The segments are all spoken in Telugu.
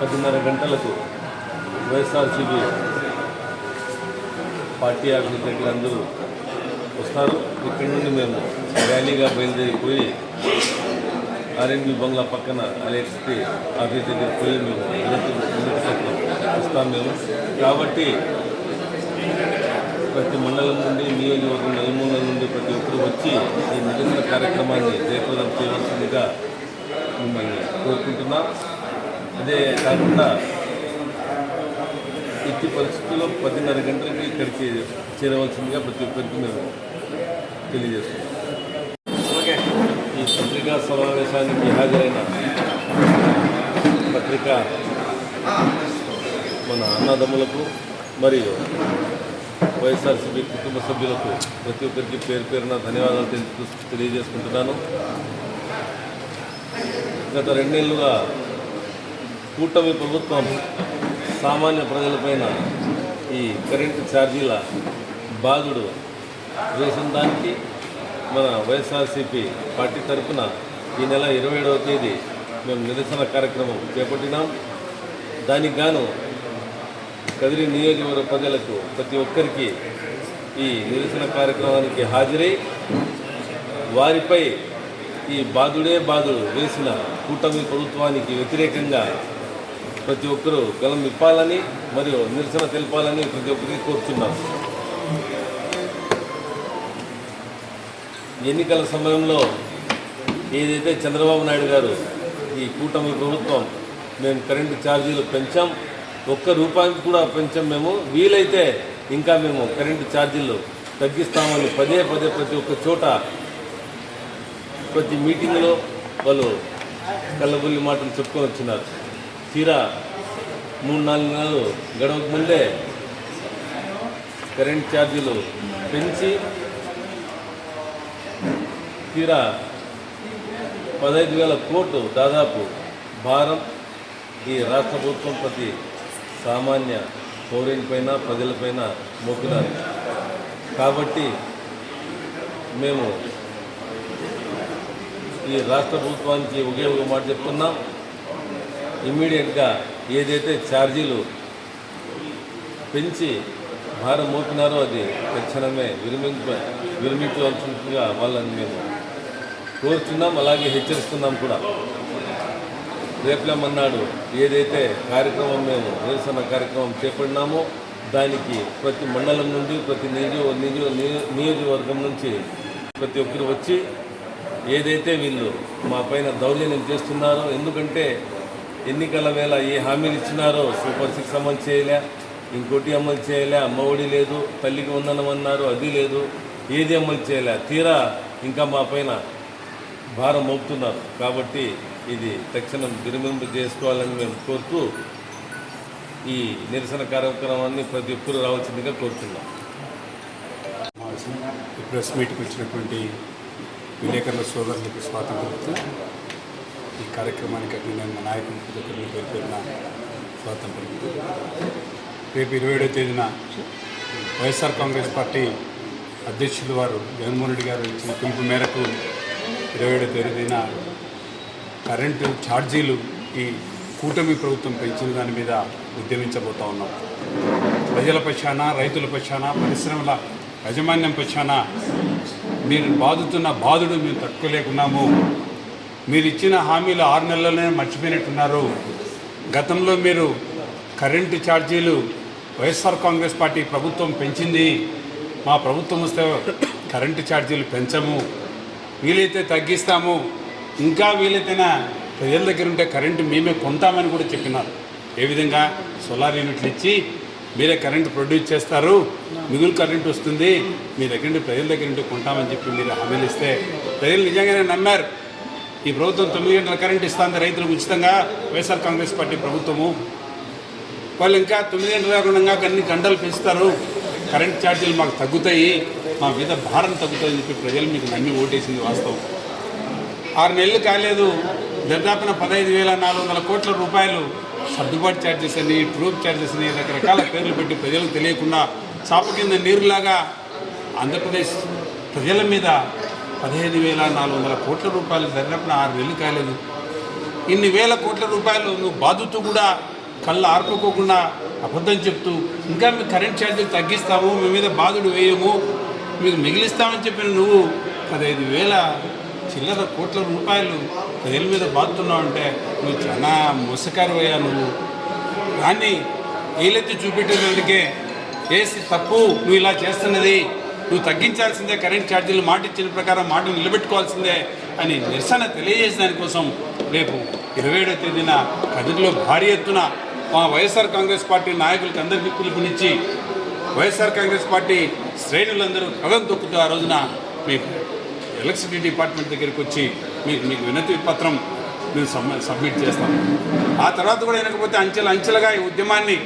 పదిన్నర గంటలకు వైఎస్ఆర్సీపీ పార్టీ ఆఫీస్ దగ్గర అందరూ వస్తారు. ఇక్కడి నుండి మేము ర్యాలీగా బయలుదేరిపోయి ఆర్ఎన్బి బంగ్లా పక్కన ఎలక్ట్రిసిటీ ఆఫీస్ దగ్గర పోయి మేము వస్తాం మేము. కాబట్టి ప్రతి మండలం నుండి నియోజకవర్గం నలుమూల నుండి ప్రతి ఒక్కరు వచ్చి ఈ నిరంతర కార్యక్రమాన్ని జయప్రదం చేయవలసిందిగా మిమ్మల్ని కోరుకుంటున్నాం. అదే కాకుండా ఇట్టి పరిస్థితుల్లో పదిన్నర గంటలకి ఇక్కడికి చేరవలసిందిగా ప్రతి ఒక్కరికి మేము తెలియజేస్తున్నాం. ఈ పత్రికా సమావేశానికి హాజరైన పత్రికా మన అన్నదమ్ములకు మరియు వైఎస్ఆర్సీపీ కుటుంబ సభ్యులకు ప్రతి ఒక్కరికి పేరు పేరున ధన్యవాదాలు తెలియజేసుకుంటున్నాను. గత రెండేళ్ళుగా కూటమి ప్రభుత్వం సామాన్య ప్రజలపైన ఈ కరెంటు ఛార్జీల బాధుడు వేసిన దానికి మన వైఎస్ఆర్సీపీ పార్టీ తరఫున ఈ నెల ఇరవై ఏడవ తేదీ మేము నిరసన కార్యక్రమం చేపట్టినాం. దానికి గాను కదిరి నియోజకవర్గ ప్రజలకు ప్రతి ఒక్కరికి ఈ నిరసన కార్యక్రమానికి హాజరై వారిపై ఈ బాధుడే బాధుడు వేసిన కూటమి ప్రభుత్వానికి వ్యతిరేకంగా ప్రతి ఒక్కరూ గలం ఇప్పాలని మరియు నిరసన తెలపాలని ప్రతి ఒక్కరికి కోరుతున్నాం ఎన్నికల సమయంలో ఏదైతే చంద్రబాబు నాయుడు గారు ఈ కూటమి ప్రభుత్వం మేము కరెంటు ఛార్జీలు పెంచాం ఒక్క రూపాయికి కూడా పెంచాం మేము. వీలైతే ఇంకా మేము కరెంటు ఛార్జీలు తగ్గిస్తామని పదే పదే ప్రతి ఒక్క చోట ప్రతి మీటింగ్లో వాళ్ళు కళ్ళబుల్లి మాటలు చెప్పుకొని వచ్చినారు. తీరా మూడు నాలుగు నెలలు గడవక ముందే కరెంట్ ఛార్జీలు పెంచి తీరా పదహైదు వేల కోట్లు దాదాపు భారం ఈ రాష్ట్ర ప్రభుత్వం ప్రతి సామాన్య పౌరునిపైన ప్రజలపైన మోపినారు. కాబట్టి మేము ఈ రాష్ట్ర ప్రభుత్వానికి ఒకే ఒక మాట చెప్తున్నాం. ఇమ్మీడియట్గా ఏదైతే ఛార్జీలు పెంచి భారం మోపినారో అది తక్షణమే విరమింప విరమించవలసిందిగా వాళ్ళని మేము కోరుతున్నాం అలాగే హెచ్చరిస్తున్నాం కూడా. రేపులేమన్నాడు ఏదైతే కార్యక్రమం మేము నిరసన కార్యక్రమం చేపడినామో దానికి ప్రతి మండలం నుండి ప్రతి నియోజక నియోజ నియోజకవర్గం నుంచి ప్రతి ఒక్కరు వచ్చి ఏదైతే వీళ్ళు మా పైన దౌర్జన్యం చేస్తున్నారో ఎందుకంటే ఎన్నికల వేళ ఏ హామీలు ఇచ్చినారో సూపర్ సిక్స్ అమలు చేయలే ఇంకోటి అమలు చేయలే అమ్మ ఒడి లేదు తల్లికి వందనం అన్నారు అది లేదు ఏది అమలు చేయలే తీరా ఇంకా మా పైన భారం మోపుతున్నారు. కాబట్టి ఇది తక్షణం విరమింపు చేసుకోవాలని మేము కోరుతూ ఈ నిరసన కార్యక్రమాన్ని ప్రతి ఒక్కరూ రావాల్సిందిగా కోరుతున్నాం. ప్రెస్ మీట్కి వచ్చినటువంటి విలేకరుల సోదరులకు స్వాతంత్రం ఈ కార్యక్రమానికి అటెండ్ అయిన నాయకులు ప్రతి పేరు పేరున స్వాగతం పలుకుతూ రేపు ఇరవై ఏడో తేదీన వైఎస్ఆర్ కాంగ్రెస్ పార్టీ అధ్యక్షులు వారు జగన్మోహన్ రెడ్డి గారు ఇచ్చిన పిలుపు మేరకు ఇరవై ఏడవ తేదీన కరెంటు ఛార్జీలు ఈ కూటమి ప్రభుత్వం పెంచిన దాని మీద ఉద్యమించబోతా ఉన్నాం. ప్రజల పక్షాన రైతుల పక్షాన పరిశ్రమల యాజమాన్యం పక్షాన మీరు బాధుతున్న బాధుడు మేము తట్టుకోలేకున్నాము. మీరు ఇచ్చిన హామీలు ఆరు నెలల్లోనే మర్చిపోయినట్టున్నారు. గతంలో మీరు కరెంటు ఛార్జీలు వైఎస్ఆర్ కాంగ్రెస్ పార్టీ ప్రభుత్వం పెంచింది. మా ప్రభుత్వం వస్తే కరెంటు ఛార్జీలు పెంచము. వీలైతే తగ్గిస్తాము. ఇంకా వీలైతేనే ప్రజల దగ్గర ఉంటే కరెంటు మేమే కొంటామని కూడా చెప్పినారు. ఏ విధంగా? సోలార్ యూనిట్లు ఇచ్చి మీరే కరెంటు ప్రొడ్యూస్ చేస్తారు. మిగులు కరెంటు వస్తుంది. మీ దగ్గర నుండి ప్రజల దగ్గర నుండి కొంటామని చెప్పి మీరు హామీలు ఇస్తే ప్రజలు నిజంగానే నమ్మారు. ఈ ప్రభుత్వం తొమ్మిది గంటల కరెంట్ ఇస్తుంది రైతులకు ఉచితంగా వైఎస్ఆర్ కాంగ్రెస్ పార్టీ ప్రభుత్వము. వాళ్ళు ఇంకా తొమ్మిది గంటల కాకుండా అన్ని గంటలు పెంచుతారు. కరెంట్ ఛార్జీలు మాకు తగ్గుతాయి. మా మీద భారం తగ్గుతుందని చెప్పి ప్రజలు మీకు నమ్మి ఓటేసింది వాస్తవం. ఆరు నెలలు కాలేదు. దాదాపున పదహైదు వేల నాలుగు వందల కోట్ల రూపాయలు సర్దుబాటు ఛార్జెస్ అని ట్రూప్ ఛార్జెస్ అని రకరకాల పేర్లు పెట్టి ప్రజలకు తెలియకుండా చాప కింద నీరులాగా ఆంధ్రప్రదేశ్ ప్రజల మీద పదిహేను వేల నాలుగు వందల కోట్ల రూపాయలు దాదాపున ఆరు నెలలు కాలేదు ఇన్ని వేల కోట్ల రూపాయలు నువ్వు బాధుతూ కూడా కళ్ళు ఆర్పుకోకుండా అబద్ధం చెప్తూ ఇంకా మీ కరెంట్ ఛార్జీలు తగ్గిస్తాము మీ మీద బాధుడు వేయము మీకు మిగిలిస్తామని చెప్పిన నువ్వు పదహైదు వేల చిల్లర కోట్ల రూపాయలు పదేళ్ళ మీద బాధుతున్నావు అంటే నువ్వు చాలా మోసకారు అయ్యా నువ్వు. దాన్ని ఏలెత్తి చూపెట్టేందుకే చేసి తప్పు నువ్వు ఇలా చేస్తున్నది? నువ్వు తగ్గించాల్సిందే కరెంట్ ఛార్జీలు మాట ఇచ్చిన ప్రకారం మాట నిలబెట్టుకోవాల్సిందే అని నిరసన తెలియజేసిన దానికోసం రేపు ఇరవై ఏడవ తేదీన కదిరిలో భారీ ఎత్తున మా వైఎస్ఆర్ కాంగ్రెస్ పార్టీ నాయకులకు అందరికీ పిలుపునిచ్చి వైఎస్ఆర్ కాంగ్రెస్ పార్టీ శ్రేణులందరూ కథం తొక్కుతూ ఆ రోజున మీ ఎలక్ట్రిసిటీ డిపార్ట్మెంట్ దగ్గరికి వచ్చి మీకు మీకు వినతి పత్రం మేము సబ్ సబ్మిట్ చేస్తాం. ఆ తర్వాత కూడా వినకపోతే అంచెల అంచెలుగా ఈ ఉద్యమాన్ని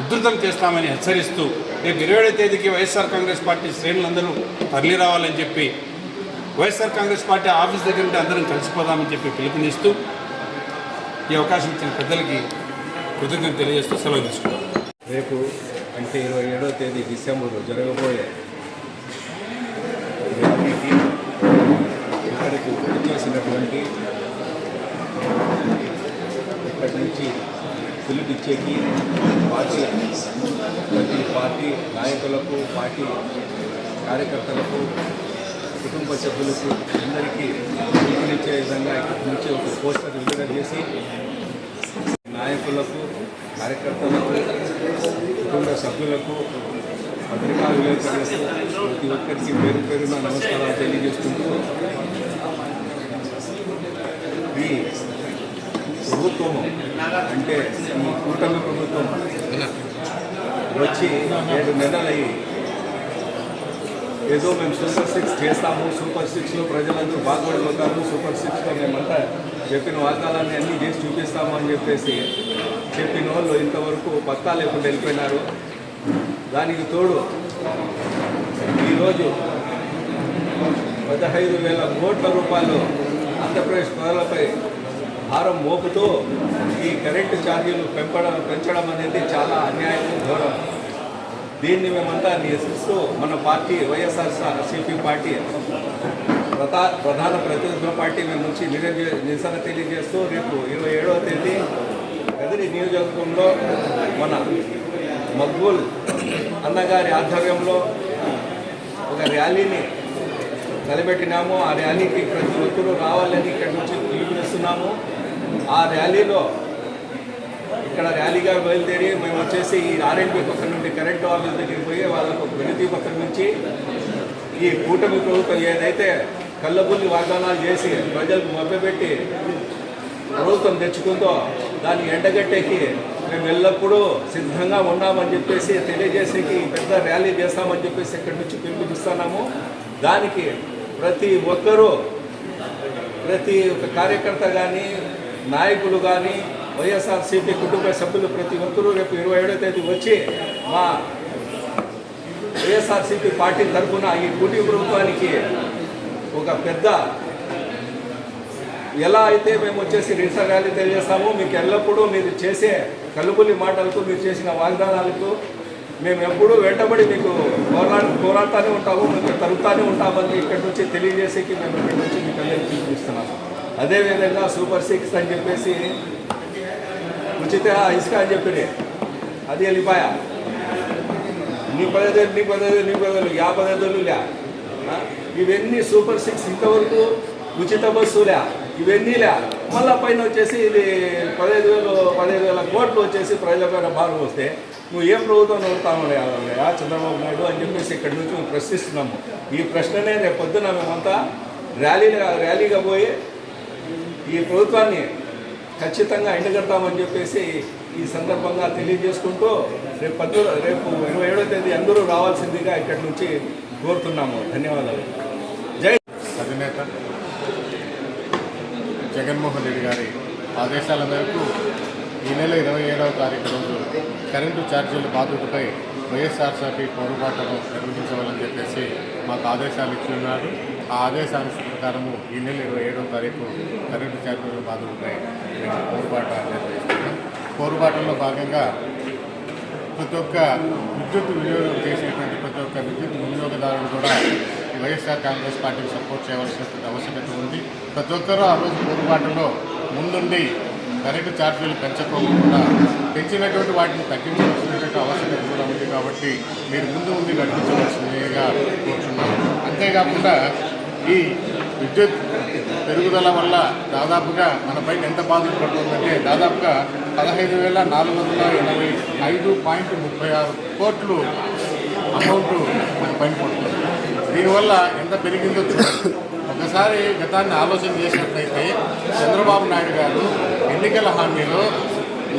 ఉధృతం చేస్తామని హెచ్చరిస్తూ రేపు ఇరవై ఏడవ తేదీకి వైఎస్ఆర్ కాంగ్రెస్ పార్టీ శ్రేణులందరూ తరలి రావాలని చెప్పి వైఎస్ఆర్ కాంగ్రెస్ పార్టీ ఆఫీస్ దగ్గర ఉంటే అందరం కలిసిపోదామని చెప్పి పిలుపునిస్తూ ఈ అవకాశం ఇచ్చిన పెద్దలకి కృతజ్ఞత తెలియజేస్తూ సెలవు తీసుకున్నాం రేపు అంటే ఇరవై ఏడవ తేదీ డిసెంబర్ జరగబోయే ఇక్కడికి వచ్చేసినటువంటి ఇక్కడి నుంచి పిలుపిచ్చేకి పార్టీ ప్రతి పార్టీ నాయకులకు పార్టీ కార్యకర్తలకు కుటుంబ సభ్యులకు అందరికీ పిలుపునిచ్చే విధంగా నుంచి ఒక పోస్టర్ విడుదల చేసి నాయకులకు కార్యకర్తలకు కుటుంబ సభ్యులకు పత్రికా విలేకరులకు ప్రతి ఒక్కరికి పేరు పేరున నమస్కారాలు తెలియజేసుకుంటూ ఈ ప్రభుత్వము అంటే ఈ కూటమి ప్రభుత్వం వచ్చి ఏడు నెలలయ్యి ఏదో మేము సూపర్ సిక్స్ చేస్తాము సూపర్ సిక్స్లో ప్రజలందరూ బాగుపడిపోతాము సూపర్ సిక్స్లో మేమంతా చెప్పిన వాగ్దానాన్ని అన్నీ చేసి చూపిస్తాము అని చెప్పేసి చెప్పిన వాళ్ళు ఇంతవరకు పత్తా లేకుండా వెళ్ళిపోయినారు. దానికి తోడు ఈరోజు పదహైదు వేల కోట్ల రూపాయలు ఆంధ్రప్రదేశ్ ప్రజలపై భారం మోపుతూ ఈ కరెంటు ఛార్జీలు పెంపడం పెంచడం అనేది చాలా అన్యాయం ఘోరం. దీన్ని మేమంతా నిరసిస్తూ మన పార్టీ వైఎస్ఆర్ సిపి పార్టీ ప్రధా ప్రధాన ప్రతినిధుల పార్టీ మేము నుంచి నిరసన తెలియజేస్తూ రేపు ఇరవై ఏడవ తేదీ కదిరి నియోజకవర్గంలో మన మక్బూల్ అన్నగారి ఆధ్వర్యంలో ఒక ర్యాలీని తలపెట్టినాము ఆ ర్యాలీకి ప్రతి ఒక్కరూ రావాలని ఇక్కడి నుంచి పిలుపునిస్తున్నాము ఆ ర్యాలీలో ఇక్కడ ర్యాలీగా బయలుదేరి మేము వచ్చేసి ఈ ఆర్ఎండ్బి పక్కన నుండి కరెంట్ ఆఫీస్ దగ్గరికి పోయి వాళ్ళకు వినతి పక్కన నుంచి ఈ కూటమి ప్రభుత్వం ఏదైతే కళ్ళబుల్లి వాగ్దానాలు చేసి ప్రజలకు మభ్యపెట్టి ప్రభుత్వం తెచ్చుకుందో దాన్ని ఎండగట్టేకి మేము ఎల్లప్పుడూ సిద్ధంగా ఉన్నామని చెప్పేసి తెలియజేసేకి పెద్ద ర్యాలీ చేస్తామని చెప్పేసి ఇక్కడి నుంచి పిలుపునిస్తున్నాము. దానికి ప్రతి ఒక్కరూ ప్రతి ఒక్క కార్యకర్త కానీ నాయకులు కానీ వైఎస్ఆర్సీపీ కుటుంబ సభ్యులు ప్రతి ఒక్కరూ రేపు ఇరవై ఏడో తేదీ వచ్చి మా వైఎస్ఆర్సీపీ పార్టీ తరఫున ఈ కూటమి ప్రభుత్వానికి ఒక పెద్ద ఎలా అయితే మేము వచ్చేసి రిజిస్టర్ ర్యాలీ తెలియజేస్తామో మీకు ఎల్లప్పుడూ మీరు చేసే కలుపులి మాటలకు మీరు చేసిన వాగ్దానాలకు మేము ఎప్పుడూ వెంటబడి మీకు పోరా పోరాడుతూనే ఉంటాము మీకు తరుగుతూనే ఉంటామని ఇక్కడి నుంచి తెలియజేసేకి మేము ఇక్కడి నుంచి మీకు అందరికీ చూపిస్తున్నాము అదేవిధంగా సూపర్ సిక్స్ అని చెప్పేసి ఉచిత ఇసుక అని చెప్పి అది వెళ్ళిపాయ? నీ పదహైదు నీ పదహైదు నీ పదహైదు యా పదహైదు లే. ఇవన్నీ సూపర్ సిక్స్ ఇంతవరకు ఉచిత బస్సులే ఇవన్నీ లే. మళ్ళా పైన వచ్చేసి ఇది పదహైదు వేలు పదహైదు వేల కోట్లు వచ్చేసి ప్రజల పైన భారం వస్తే నువ్వు ఏం ప్రభుత్వం నడుపుతావు చంద్రబాబు నాయుడు అని చెప్పేసి ఇక్కడి నుంచి మేము ప్రశ్నిస్తున్నాము. ఈ ప్రశ్ననే రేపు పొద్దున మేమంతా ర్యాలీగా ర్యాలీగా పోయి ఈ ప్రభుత్వాన్ని ఖచ్చితంగా ఎండగడతామని చెప్పేసి ఈ సందర్భంగా తెలియజేసుకుంటూ రేపు పద్దు రేపు ఇరవై ఏడో తేదీ అందరూ రావాల్సిందిగా ఇక్కడి నుంచి కోరుతున్నాము. ధన్యవాదాలు. జై అధినేత జగన్మోహన్ రెడ్డి గారి ఆదేశాల మేరకు ఈ నెల ఇరవై ఏడవ తారీఖు రోజు కరెంటు ఛార్జీల బాధ్యతపై వైఎస్ఆర్సీపీ పొరపాటును నిర్వహించవాలని చెప్పేసి మాకు ఆదేశాలు ఇచ్చి ఉన్నారు ఆ ఆదేశాల ప్రకారము ఈ నెల ఇరవై ఏడవ తారీఖు కరెంటు ఛార్జీల బాధలపై మేము పోరుబాట నిర్వహిస్తున్నాం. పోరుబాటలో భాగంగా ప్రతి ఒక్క విద్యుత్ వినియోగం చేసేటువంటి ప్రతి ఒక్క విద్యుత్ వినియోగదారులు కూడా వైఎస్ఆర్ కాంగ్రెస్ పార్టీకి సపోర్ట్ చేయవలసినటువంటి ఆవశ్యకత ఉంది. ప్రతి ఒక్కరూ ఆ రోజు పోరుబాటులో ముందుండి కరెంటు ఛార్జీలు పెంచకోకుండా పెంచినటువంటి వాటిని తగ్గించవలసినటువంటి అవసరం ఉంది కాబట్టి మీరు ముందు ముందు నడిపించవలసిందిగా కోరుతున్నాను అంతేకాకుండా ఈ విద్యుత్ పెరుగుదల వల్ల దాదాపుగా మన పైన ఎంత బాధలు పడుతుందంటే దాదాపుగా పదహైదు వేల నాలుగు వందల ఎనభై ఐదు పాయింట్ ముప్పై ఆరు కోట్లు అమౌంట్ మన పైన పడుతుంది. దీనివల్ల ఎంత పెరిగిందో ఒకసారి గతాన్ని ఆలోచన చేసినట్లయితే చంద్రబాబు నాయుడు గారు ఎన్నికల హామీలో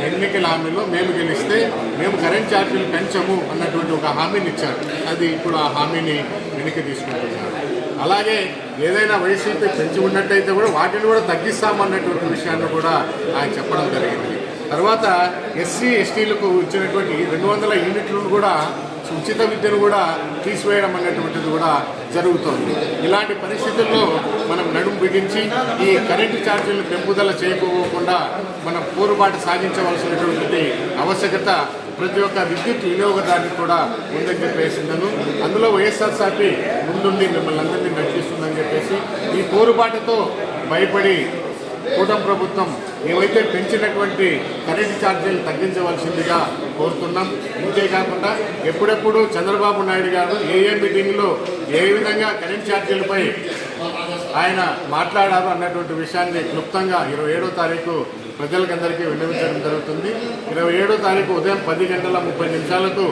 ఎన్నికల హామీలో మేము గెలిస్తే మేము కరెంట్ ఛార్జీలు పెంచము అన్నటువంటి ఒక హామీని ఇచ్చారు. అది ఇప్పుడు ఆ హామీని వెనక్కి తీసుకుంటున్నారు. అలాగే ఏదైనా వైసీపీ పెంచి ఉన్నట్టయితే కూడా వాటిని కూడా తగ్గిస్తామన్నటువంటి విషయాన్ని కూడా ఆయన చెప్పడం జరిగింది. తర్వాత ఎస్సీ ఎస్టీలకు ఇచ్చినటువంటి రెండు వందల యూనిట్లను కూడా ఉచిత విద్యను కూడా తీసివేయడం అనేటువంటిది కూడా జరుగుతోంది. ఇలాంటి పరిస్థితుల్లో మనం నడుము బిగించి ఈ కరెంటు ఛార్జీలు పెంపుదల చేయకపోకుండా మనం పోరుబాటు సాధించవలసినటువంటి ఆవశ్యకత ప్రతి ఒక్క విద్యుత్ వినియోగదారునికి కూడా ఉందని చెప్పేసిందను అందులో వైఎస్ఆర్సీపీ ముందుండి మిమ్మల్ని అందరినీ నడిపిస్తుందని చెప్పేసి ఈ పోరుబాటుతో భయపడి కూటమి ప్రభుత్వం ఏవైతే పెంచినటువంటి కరెంటు ఛార్జీలు తగ్గించవలసిందిగా కోరుతున్నాం. ఇంతేకాకుండా ఎప్పుడెప్పుడు చంద్రబాబు నాయుడు గారు ఏ ఏ మీటింగ్లో ఏ విధంగా కరెంట్ ఛార్జీలపై ఆయన మాట్లాడారు అన్నటువంటి విషయాన్ని క్లుప్తంగా ఇరవై ఏడో తారీఖు ప్రజలకందరికీ విన్నవించడం జరుగుతుంది. ఇరవై ఏడో తారీఖు ఉదయం పది గంటల ముప్పై నిమిషాలకు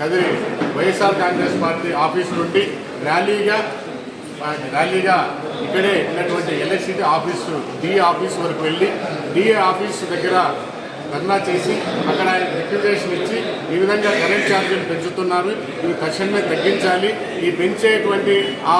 Kadiri YSR Congress party office నుండి ర్యాలీగా ర్యాలీగా ఇక్కడే ఉన్నటువంటి ఎలక్ట్రిసిటీ ఆఫీసు డిఏ ఆఫీస్ వరకు వెళ్ళి డిఏ ఆఫీస్ దగ్గర ధర్నా చేసి అక్కడ రిక్విజేషన్ ఇచ్చి ఈ విధంగా కరెంట్ ఛార్జీలు పెంచుతున్నారు. ఇవి తక్షణమే తగ్గించాలి. ఈ పెంచేటువంటి ఆ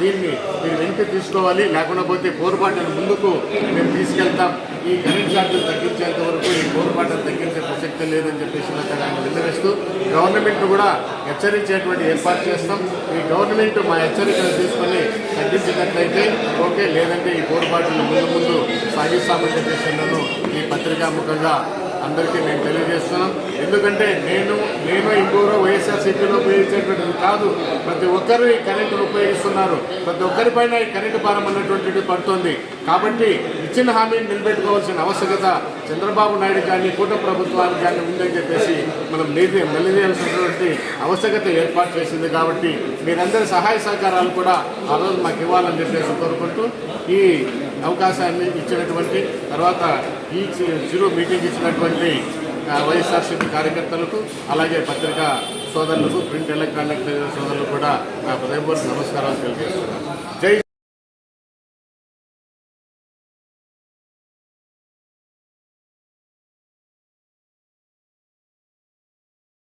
దీన్ని మీరు వెనక్కి తీసుకోవాలి. లేకుండా పోతే పోరుబాటును ముందుకు మేము తీసుకెళ్తాం. ఈ కరెంట్ ఛార్జీలు తగ్గించేంత వరకు ఈ పోరుబాటును తగ్గించే ప్రసక్తి లేదని చెప్పేసి అక్కడ ఆయన విన్నవిస్తూ గవర్నమెంట్ కూడా హెచ్చరించేటువంటి ఏర్పాటు చేస్తాం. ఈ గవర్నమెంట్ మా హెచ్చరికలు తీసుకొని తగ్గించినట్లయితే ఓకే లేదంటే ఈ పోరుబాటును ముందు ముందు సాగిస్తామని చెప్పేసి నన్ను ఈ పత్రికాముఖంగా అందరికీ నేను తెలియజేస్తున్నాం ఎందుకంటే నేను నేను ఇంకోరో వైఎస్ఆర్సీపీలో ఉపయోగించేటువంటిది కాదు. ప్రతి ఒక్కరు ఈ కరెంటును ఉపయోగిస్తున్నారు. ప్రతి ఒక్కరిపైన ఈ కరెంటు భారం అన్నటువంటిది పడుతుంది. కాబట్టి ఇచ్చిన హామీని నిలబెట్టుకోవాల్సిన ఆవశ్యకత చంద్రబాబు నాయుడు కానీ కూట ప్రభుత్వానికి కానీ ఉందని చెప్పేసి మనం నీతి నిలదీయాల్సినటువంటి ఆవశ్యకత ఏర్పాటు చేసింది కాబట్టి మీరందరి సహాయ సహకారాలు కూడా ఆ రోజు మాకు ఇవ్వాలని చెప్పేసి కోరుకుంటూ ఈ అవకాశాన్ని ఇచ్చినటువంటి తర్వాత ఈ జీరో మీటింగ్ ఇచ్చినటువంటి వైఎస్ఆర్సీపీ కార్యకర్తలకు అలాగే పత్రికా సోదరులకు ప్రింట్ ఎలక్ట్రానిక్ సోదరులకు కూడా నా హృదయపూర్వక నమస్కారాలు తెలియజేస్తున్నాను. జై